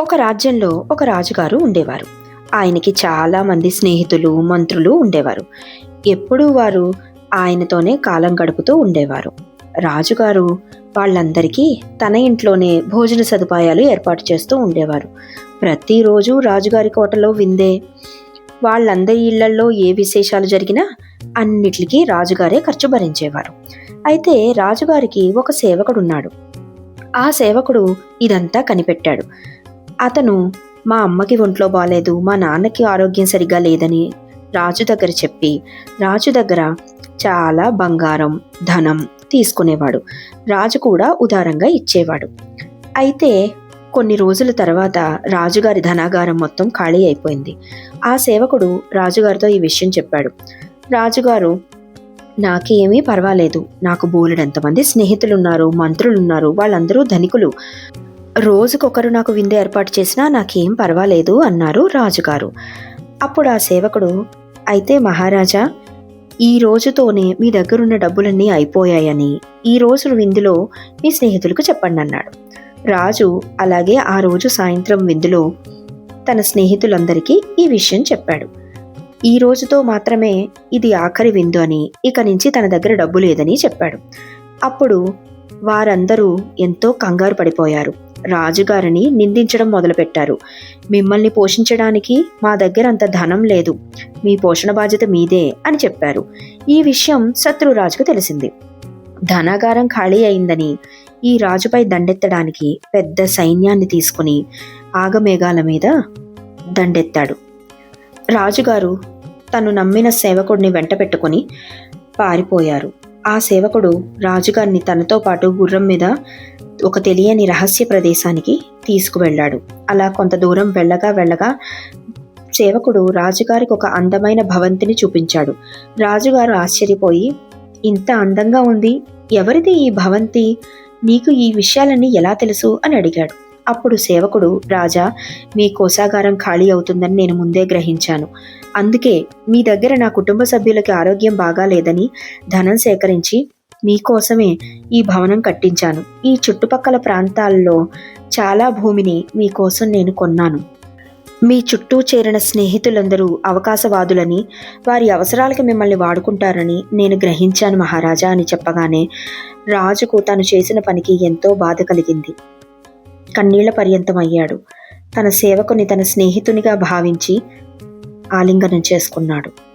ఒక రాజ్యంలో ఒక రాజుగారు ఉండేవారు. ఆయనకి చాలా మంది స్నేహితులు మంత్రులు ఉండేవారు. ఎప్పుడూ వారు ఆయనతోనే కాలం గడుపుతూ ఉండేవారు. రాజుగారు వాళ్ళందరికీ తన ఇంట్లోనే భోజన సదుపాయాలు ఏర్పాటు చేస్తూ ఉండేవారు. ప్రతిరోజు రాజుగారి కోటలో విందే. వాళ్ళందరి ఇళ్ళల్లో ఏ విశేషాలు జరిగినా అన్నిటికీ రాజుగారే ఖర్చు భరించేవారు. అయితే రాజుగారికి ఒక సేవకుడున్నాడు. ఆ సేవకుడు ఇదంతా కనిపెట్టాడు. అతను మా అమ్మకి ఒంట్లో బాగాలేదు మా నాన్నకి ఆరోగ్యం సరిగ్గా లేదని రాజు దగ్గర చెప్పి రాజు దగ్గర చాలా బంగారం ధనం తీసుకునేవాడు. రాజు కూడా ఉదారంగా ఇచ్చేవాడు. అయితే కొన్ని రోజుల తర్వాత రాజుగారి ధనాగారం మొత్తం ఖాళీ అయిపోయింది. ఆ సేవకుడు రాజుగారితో ఈ విషయం చెప్పాడు. రాజుగారు నాకేమీ పర్వాలేదు. నాకు బోలెడంతమంది స్నేహితులున్నారు మంత్రులున్నారు వాళ్ళందరూ ధనికులు. రోజుకొకరు నాకు విందు ఏర్పాటు చేసినా నాకేం పర్వాలేదు అన్నారు రాజుగారు. అప్పుడు ఆ సేవకుడు అయితే మహారాజా ఈ రోజుతోనే మీ దగ్గరున్న డబ్బులన్నీ అయిపోయాయని ఈ రోజు విందులో మీ స్నేహితులకు చెప్పండి అన్నాడు. రాజు అలాగే ఆ రోజు సాయంత్రం విందులో తన స్నేహితులందరికీ ఈ విషయం చెప్పాడు. ఈ రోజుతో మాత్రమే ఇది ఆఖరి విందు అని ఇక నుంచి తన దగ్గర డబ్బు లేదని చెప్పాడు. అప్పుడు వారందరూ ఎంతో కంగారు పడిపోయారు. రాజుగారిని నిందించడం మొదలుపెట్టారు. మిమ్మల్ని పోషించడానికి మా దగ్గర అంత ధనం లేదు. మీ పోషణ బాధ్యత మీదే అని చెప్పారు. ఈ విషయం శత్రురాజుకు తెలిసింది. ధనాగారం ఖాళీ అయిందని ఈ రాజుపై దండెత్తడానికి పెద్ద సైన్యాన్ని తీసుకుని ఆగమేఘాల మీద దండెత్తాడు. రాజుగారు తను నమ్మిన సేవకుడిని వెంట పెట్టుకుని పారిపోయారు. ఆ సేవకుడు రాజుగారిని తనతో పాటు గుర్రం మీద ఒక తెలియని రహస్య ప్రదేశానికి తీసుకువెళ్ళాడు. అలా కొంత దూరం వెళ్ళగా వెళ్ళగా సేవకుడు రాజుగారికి ఒక అందమైన భవంతిని చూపించాడు. రాజుగారు ఆశ్చర్యపోయి ఇంత అందంగా ఉంది. ఎవరిది ఈ భవంతి? నీకు ఈ విషయాలన్నీ ఎలా తెలుసు? అని అడిగాడు. అప్పుడు సేవకుడు రాజా మీ కోశాగారం ఖాళీ అవుతుందని నేను ముందే గ్రహించాను. అందుకే మీ దగ్గర నా కుటుంబ సభ్యులకి ఆరోగ్యం బాగాలేదని ధనం సేకరించి మీకోసమే ఈ భవనం కట్టించాను. ఈ చుట్టుపక్కల ప్రాంతాల్లో చాలా భూమిని మీకోసం నేను కొన్నాను. మీ చుట్టూ చేరిన స్నేహితులందరూ అవకాశవాదులని వారి అవసరాలకి మిమ్మల్ని వాడుకుంటారని నేను గ్రహించాను మహారాజా అని చెప్పగానే రాజుకు తను చేసిన పనికి ఎంతో బాధ కలిగింది. కన్నీళ్ళ పర్యంతం అయ్యాడు. తన సేవకుని తన స్నేహితునిగా భావించి ఆలింగనం చేసుకున్నాడు.